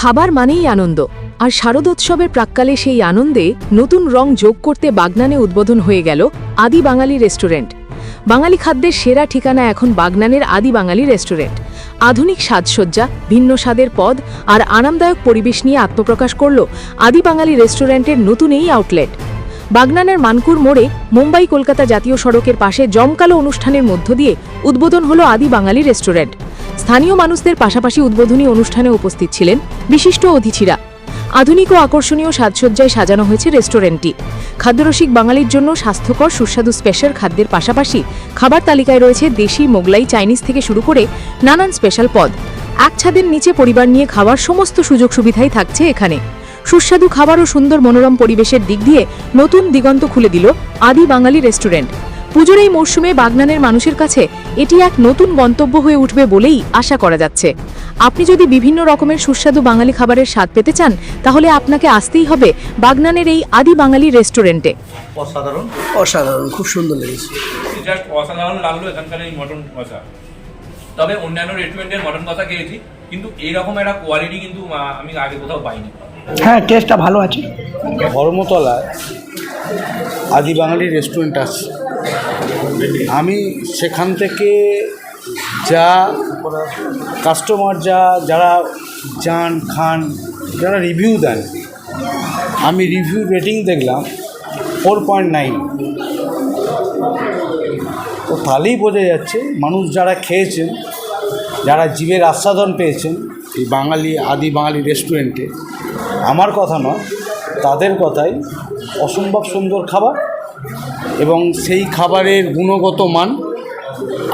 খাবার মানেই আনন্দ, আর শারদোৎসবের প্রাক্কালে সেই আনন্দে নতুন রং যোগ করতে বাগনানে উদ্বোধন হয়ে গেল আদি বাঙালি রেস্টুরেন্ট। বাঙালি খাদ্যের সেরা ঠিকানা এখন বাগনানের আদি বাঙালি রেস্টুরেন্ট। আধুনিক সাজসজ্জা, ভিন্ন স্বাদের পদ আর আরামদায়ক পরিবেশ নিয়ে আত্মপ্রকাশ করল আদি বাঙালি রেস্টুরেন্টের নতুন এই আউটলেট। বাগনানের মানকুর মোড়ে মুম্বাই কলকাতা জাতীয় সড়কের পাশে জমকালো অনুষ্ঠানের মধ্য দিয়ে উদ্বোধন হলো আদি বাঙালি রেস্টুরেন্ট। স্থানীয় মানুষদের পাশাপাশি উদ্বোধনী অনুষ্ঠানে উপস্থিত ছিলেন বিশিষ্ট অতিথিরা। আধুনিক ও আকর্ষণীয় সাজসজ্জায় সাজানো হয়েছে রেস্টুরেন্টটি। খাদ্যরসিক বাঙালির জন্য স্বাস্থ্যকর, সুস্বাদু স্পেশাল খাদ্যের পাশাপাশি খাবার তালিকায় রয়েছে দেশি, মোগলাই, চাইনিজ থেকে শুরু করে নানান স্পেশাল পদ। এক ছাদের নিচে পরিবার নিয়ে খাওয়ার সমস্ত সুযোগ সুবিধাই থাকছে এখানে। সুস্বাদু খাবার ও সুন্দর মনোরম পরিবেশের দিক দিয়ে নতুন দিগন্ত খুলে দিল আদি বাঙালি রেস্টুরেন্ট। পুজোর এই মরশুমে বাগনানের মানুষের কাছে এটি এক নতুন গন্তব্য হয়ে উঠবে বলেই আশা করা যাচ্ছে। আপনি যদি বিভিন্ন রকমের সুস্বাদু বাঙালি খাবারের স্বাদ পেতে চান তাহলে আপনাকে আসতেই হবে বাগনানের এই আদি বাঙালি রেস্টুরেন্টে। অসাধারণ। অসাধারণ খুব সুন্দর লেগেছে। জাস্ট অসাধারণ লাগল এখানকার এই মটন কষা তবে অন্যান্য রেস্টুরেন্টের মটন কষা খেয়েছি কিন্তু এইরকম একটা কোয়ালিটি কিন্তু আমি আগে কোথাও পাইনি। হ্যাঁ টেস্টটা ভালো আছে। ধর্মতলায় আদি বাঙালি রেস্টুরেন্ট আছে। আমি সেখান থেকে যা কাস্টমার যা, যারা যান, খান, যারা রিভিউ দেন, আমি রিভিউ রেটিং দেখলাম ফোর পয়েন্ট নাইন তো তাহলেই বোঝা যাচ্ছে মানুষ যারা খেয়েছেন, যারা জীবের আস্বাদন পেয়েছেন এই বাঙালি, আদি বাঙালি রেস্টুরেন্টে আমার কথা নয়, তাদের কথাই অসম্ভব সুন্দর খাবার এবং সেই খাবারের গুণগত মান,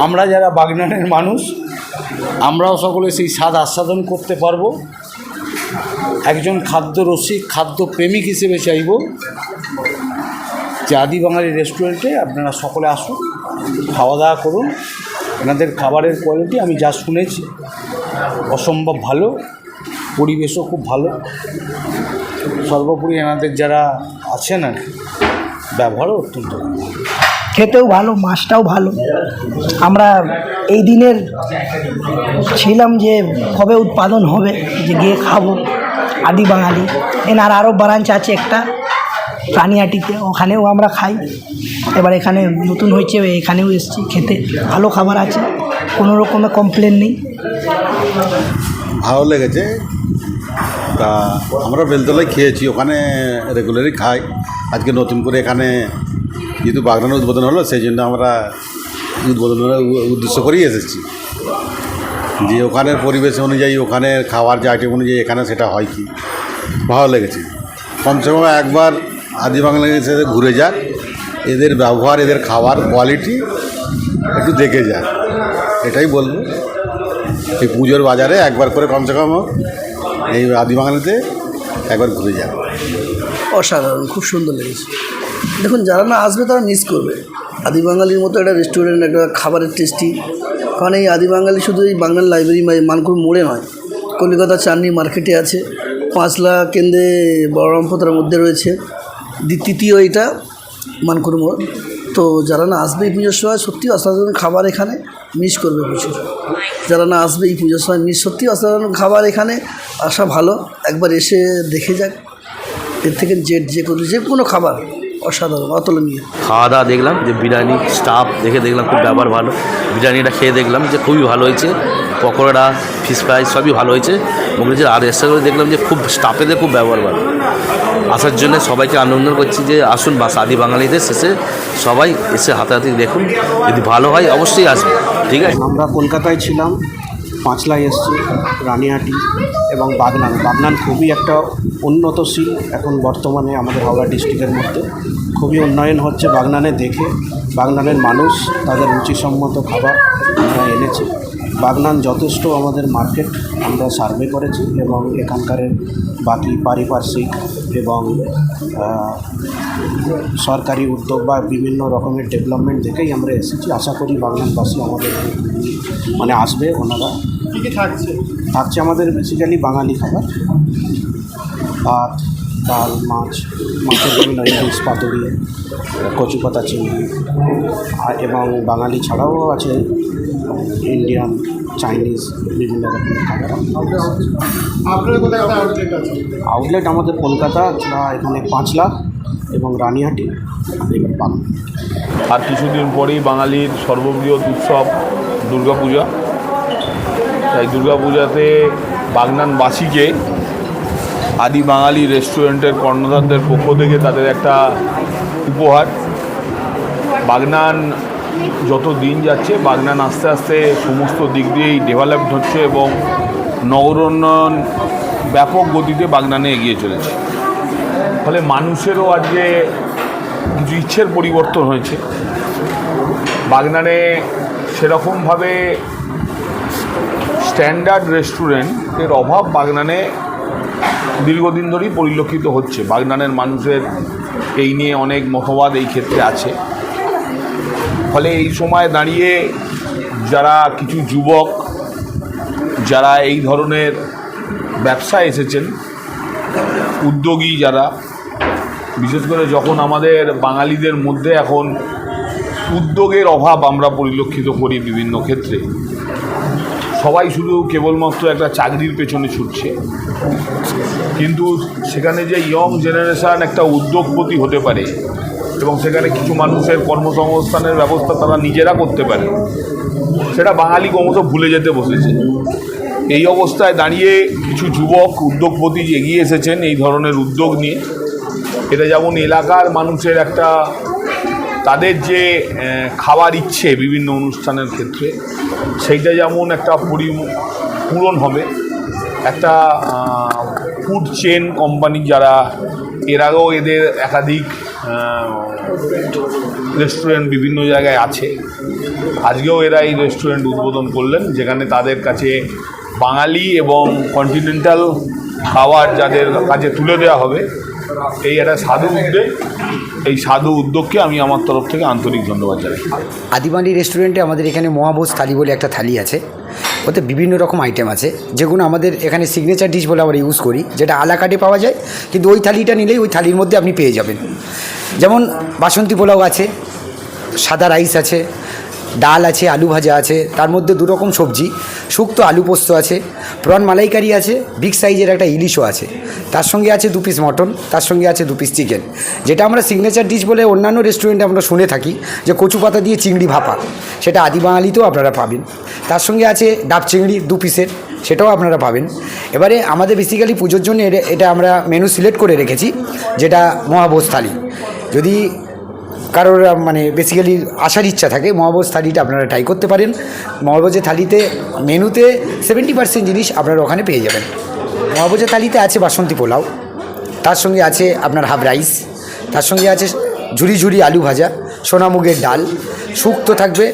আমরা যারা বাগনানের মানুষ, আমরাও সকলে সেই স্বাদ আস্বাদন করতে পারব। একজন খাদ্য রসিক খাদ্য প্রেমিক হিসেবে চাইব যে আদি বাঙালি রেস্টুরেন্টে আপনারা সকলে আসুন খাওয়া দাওয়া করুন, এনাদের খাবারের কোয়ালিটি আমি যা শুনেছি, অসম্ভব ভালো। পরিবেশও খুব ভালো। সর্বোপরি এনাদের যারা আছেন আর ব্যবহারও অত্যন্ত খেতেও ভালো মাছটাও ভালো। আমরা এই দিনের ছিলাম যে কবে উৎপাদন হবে যে গিয়ে খাব আদি বাঙালি। এনার আরও ব্রাঞ্চ আছে একটা প্রাণিহাটিতে ওখানেও আমরা খাই। এবার এখানে নতুন হয়েছে এখানেও এসেছি খেতে। ভালো খাবার আছে কোনো রকমের কমপ্লেন নেই। ভালো লেগেছে। তা আমরা বেলতলায় খেয়েছি, ওখানে রেগুলারই খাই। আজকে নতুন করে এখানে যেহেতু বাগনানের উদ্বোধন হলো, সেই জন্য আমরা উদ্বোধনের উদ্দেশ্য করেই এসেছি। যে ওখানের পরিবেশ অনুযায়ী ওখানের খাওয়ার যে আইটেম অনুযায়ী এখানে সেটা হয় কি? ভালো লেগেছে। কমসে কম একবার আদি বাংলা এসে ঘুরে যাক। এদের ব্যবহার, এদের খাওয়ার কোয়ালিটি একটু দেখে যাক। এটাই বলব। এই পুজোর বাজারে একবার করে কমসে কম এই আদি বাঙালিতে একবার ঘুরে যাবে অসাধারণ, খুব সুন্দর লেগেছে। দেখুন, যারা না আসবে তারা মিস করবে। আদি বাঙালির মতো একটা রেস্টুরেন্ট একটা খাবারের টেস্টি কারণ এই আদি বাঙালি শুধু এই বাংলার লাইব্রেরি মানকুর মোড়ে নয়, কলকাতা চাঁদনি মার্কেটে আছে, পাঁচলা কেন্দ্রে বড়রামপোতার মধ্যে রয়েছে। তৃতীয় এটা মানকুর মোড়। তো যারা না আসবে এই পুজোর সময় সত্যি অসাধারণ খাবার এখানে মিস করবে প্রচুর। যারা না আসবে এই পুজোর সময় মিস সত্যি অসাধারণ খাবার এখানে আসা ভালো। একবার এসে দেখে যাক। এর থেকে যে যে কোনো যে কোনো খাবার অসাধারণ অতুলনীয়। খাওয়া দাওয়া দেখলাম যে বিরিয়ানি স্টাফ দেখে দেখলাম খুব ব্যবহার ভালো। বিরিয়ানিটা খেয়ে দেখলাম যে খুবই ভালো হয়েছে। পকোড়া ফিশ ফ্রাই সবই ভালো হয়েছে। মোগলের আর করে দেখলাম যে খুব স্টাফেদের খুব ব্যবহার ভালো। আসার জন্য সবাইকে আনন্দ করছি যে আসুন বা আদি বাঙালিদের শেষে সবাই এসে হাতাহাতি দেখুন। যদি ভালো হয় অবশ্যই আসবে ঠিক আছে? আমরা কলকাতায় ছিলাম পাঁচলায় এসছি রানিহাটি এবং বাগনান। বাগনান খুবই একটা উন্নতশীল এখন বর্তমানে আমাদের হাওড়া ডিস্ট্রিক্টের মধ্যে। খুবই উন্নয়ন হচ্ছে বাগনানে দেখে। বাগনানের মানুষ, তাদের রুচিসম্মত খাবার এনেছি। বাগনান যথেষ্ট আমাদের মার্কেট আমরা সার্ভে করেছি এবং এখানকার বাকি পারিপার্শ্বিক এবং সরকারি উদ্যোগ বা বিভিন্ন রকমের ডেভেলপমেন্ট দেখেই আমরা এসেছি। আশা করি বাংলাবাসী আমাদের মানে আসবে ওনারা। থাকছে? থাকছে আমাদের বেসিক্যালি বাঙালি খাবার। ভাত ডাল মাছ মাছের বিভিন্ন ইলিশ পাতুরি কচু পাতা চিংড়ি আর এবং বাঙালি ছাড়াও আছে ইন্ডিয়ান চাইনিজ বিভিন্ন রকমের খাবার। আউটলেট আমাদের কলকাতা বা এখানে পাঁচ লাখ এবং রানিহাটি এবার আর কিছুদিন পরেই বাঙালির সর্ববৃহৎ উৎসব দুর্গাপূজা। তাই দুর্গাপূজাতে বাগনানবাসীকে আদি বাঙালি রেস্টুরেন্টের কর্ণধারদের পক্ষ থেকে তাদের একটা উপহার। বাগনান যত দিন যাচ্ছে, বাগনান আস্তে আস্তে সমস্ত দিক দিয়েই ডেভেলপড হচ্ছে এবং নগর উন্নয়ন ব্যাপক গতিতে বাগনানে এগিয়ে চলেছে। ফলে মানুষেরও আজকে কিছু ইচ্ছের পরিবর্তন হয়েছে। বাগনানে সেরকমভাবে স্ট্যান্ডার্ড রেস্টুরেন্টের অভাব বাগনানে দীর্ঘদিন ধরেই পরিলক্ষিত হচ্ছে। বাগনানের মানুষের এই নিয়ে অনেক মতবাদ এই ক্ষেত্রে আছে। ফলে এই সময় দাঁড়িয়ে যারা কিছু যুবক, যারা এই ধরনের ব্যবসা এসেছেন, উদ্যোগী যারা, বিশেষ করে যখন আমাদের বাঙালিদের মধ্যে এখন উদ্যোগের অভাব আমরা পরিলক্ষিত করি বিভিন্ন ক্ষেত্রে। সবাই শুধু কেবলমাত্র একটা চাকরির পেছনে ছুটছে। কিন্তু সেখানে যে ইয়ং জেনারেশান একটা উদ্যোগপতি হতে পারে এবং সেখানে কিছু মানুষের কর্মসংস্থানের ব্যবস্থা তারা নিজেরা করতে পারে, সেটা বাঙালি ক্রমশ ভুলে যেতে বসেছে। এই অবস্থায় দাঁড়িয়ে কিছু যুবক, উদ্যোগপতি এগিয়ে এসেছেন এই ধরনের উদ্যোগ নিয়ে। এটা যেমন এলাকার মানুষের একটা তাদের যে খাবার ইচ্ছে বিভিন্ন অনুষ্ঠানের ক্ষেত্রে, সেইটা যেমন একটা পরি পূরণ হবে। একটা ফুড চেন কোম্পানি যারা, এর আগেও এদের একাধিক রেস্টুরেন্ট বিভিন্ন জায়গায় আছে। আজকেও এরা এই রেস্টুরেন্ট উদ্বোধন করলেন, যেখানে তাদের কাছে বাঙালি এবং কন্টিনেন্টাল খাবার যাদের কাছে তুলে দেওয়া হবে এই একটা সাধু উদ্যোগ, এই সাধু উদ্যোগকে আমি আমার তরফ থেকে আন্তরিক ধন্যবাদ জানাই। আদিবাড়ি রেস্টুরেন্টে আমাদের এখানে মহাবোজ থালি বলে একটা থালি আছে। ওতে বিভিন্ন রকম আইটেম আছে। যেগুলো আমাদের এখানে সিগনেচার ডিশ বলে আমরা ইউজ করি, যেটা আলা কাটে পাওয়া যায়, কিন্তু ওই থালিটা নিলেই ওই থালির মধ্যে আপনি পেয়ে যাবেন। যেমন বাসন্তী পোলাও আছে, সাদা রাইস আছে ডাল আছে, আলু ভাজা আছে, তার মধ্যে দু রকম সবজি, শুক্তো, আলু পোস্ত আছে প্রন মালাইকারি আছে, বিগ সাইজের একটা ইলিশও আছে। তার সঙ্গে আছে দু পিস মটন, তার সঙ্গে আছে দু পিস চিকেন যেটা আমরা সিগনেচার ডিশ বলে অন্যান্য রেস্টুরেন্টে আমরা শুনে থাকি, যে কচু পাতা দিয়ে চিংড়ি ভাপা। সেটা আদি বাঙালিতেও আপনারা পাবেন। তার সঙ্গে আছে ডাব চিংড়ি দু পিসের সেটাও আপনারা পাবেন। এবারে আমাদের বেসিক্যালি পুজোর জন্য এটা- আমরা মেনু সিলেক্ট করে রেখেছি, যেটা মহাবোজ থালি। যদি কারোর মানে বেসিক্যালি আসার ইচ্ছা থাকে, মহাবোজ থালিটা আপনারা ট্রাই করতে পারেন। মহাবোজের থালিতে, মেনুতে সেভেন্টি পার্সেন্ট জিনিস আপনারা ওখানে পেয়ে যাবেন। মহাবোজের থালিতে আছে বাসন্তী পোলাও, তার সঙ্গে আছে আপনার হাফ রাইস, তার সঙ্গে আছে ঝুরি ঝুরি আলু ভাজা সোনামুগের ডাল, শুক্তো থাকবে,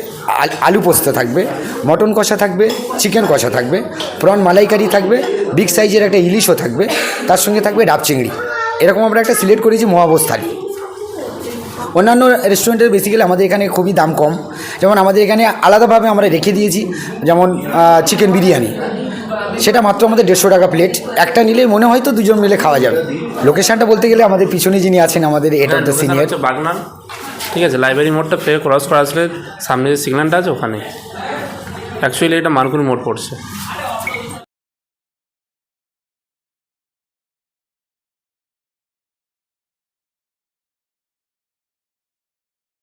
আলু পোস্ত থাকবে, মটন কষা থাকবে, চিকেন কষা থাকবে, প্রন মালাইকারি থাকবে বিগ সাইজের একটা ইলিশও থাকবে, তার সঙ্গে থাকবে ডাব চিংড়ি। এরকম আমরা একটা সিলেক্ট করেছি মহাবোজ থালি। অন্যান্য রেস্টুরেন্টের বেসিক্যালি আমাদের এখানে খুবই দাম কম। যেমন আমাদের এখানে আলাদাভাবে আমরা রেখে দিয়েছি যেমন চিকেন বিরিয়ানি। সেটা মাত্র আমাদের দেড়শো টাকা প্লেট একটা নিলে মনে হয় তো দুজন মিলে খাওয়া যাবে। লোকেশানটা বলতে গেলে আমাদের পিছনে যিনি আছেন আমাদের এটা দ্য লোকেশন সিনিয়র বাগনান। ঠিক আছে লাইব্রেরি মোড়টা ফের ক্রস করা আসলে সামনে যে সিগন্যালটা আছে ওখানে। অ্যাকচুয়ালি এটা মানকুনি মোড় পড়ছে।